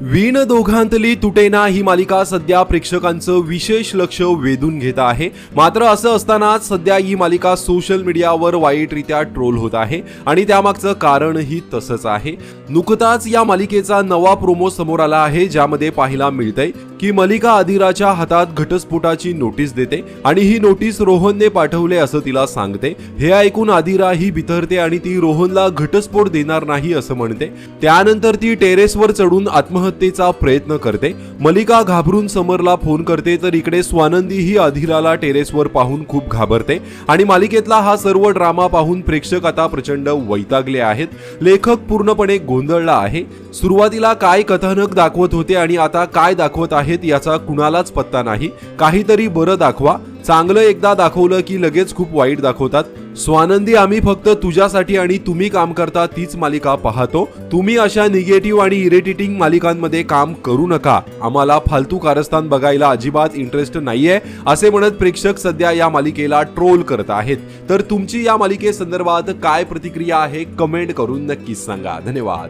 वीण दोघांतली तुटेना ही मालिका सध्या प्रेक्षकांचं विशेष लक्ष वेधून घेत आहे. मात्र असं असतानाच सध्या ही मालिका सोशल मीडियावर वाईटरित्या ट्रोल होत आहे आणि त्यामागचं कारणही तसंच आहे. नुकताच या मालिकेचा नवा प्रोमो समोर आला आहे ज्यामध्ये पाहायला मिळतंय की मलिका आदिराच्या हातात घटस्फोटाची नोटीस देते आणि ही नोटीस रोहनने पाठवले असं तिला सांगते. हे ऐकून आदिरा ही बिथरते आणि ती रोहनला घटस्फोट देणार नाही असं म्हणते. त्यानंतर ती टेरेसवर चढून आत्महत्येचा प्रयत्न करते. मलिका घाबरून समरला फोन करते तर इकडे स्वानंदी ही अधिराला टेरेसवर पाहून खूप घाबरते. आणि मालिकेतला हा सर्व ड्रामा पाहून प्रेक्षक आता प्रचंड वैतागले आहेत. लेखक पूर्णपणे गोंधळला आहे. सुरुवातीला काय कथानक दाखवत होते आणि आता काय दाखवत आहेत याचा कुणालाच पत्ता नाही. काहीतरी बरं दाखवा. चांगलं एकदा दाखवलं की लगेच खूप वाईट दाखवतात. स्वानंदी आम्ही फक्त तुझ्यासाठी आणि तुम्ही काम करता तीच मालिका पाहतो. तुम्ही अशा निगेटिव्ह आणि इरिटेटिंग मालिकांमध्ये काम करू नका. आम्हाला फालतू कारस्थान बघायला अजिबात इंटरेस्ट नाहीये असे म्हणत प्रेक्षक सध्या या मालिकेला ट्रोल करत आहेत. तर तुमची या मालिकेसंदर्भात काय प्रतिक्रिया आहे कमेंट करून नक्कीच सांगा. धन्यवाद.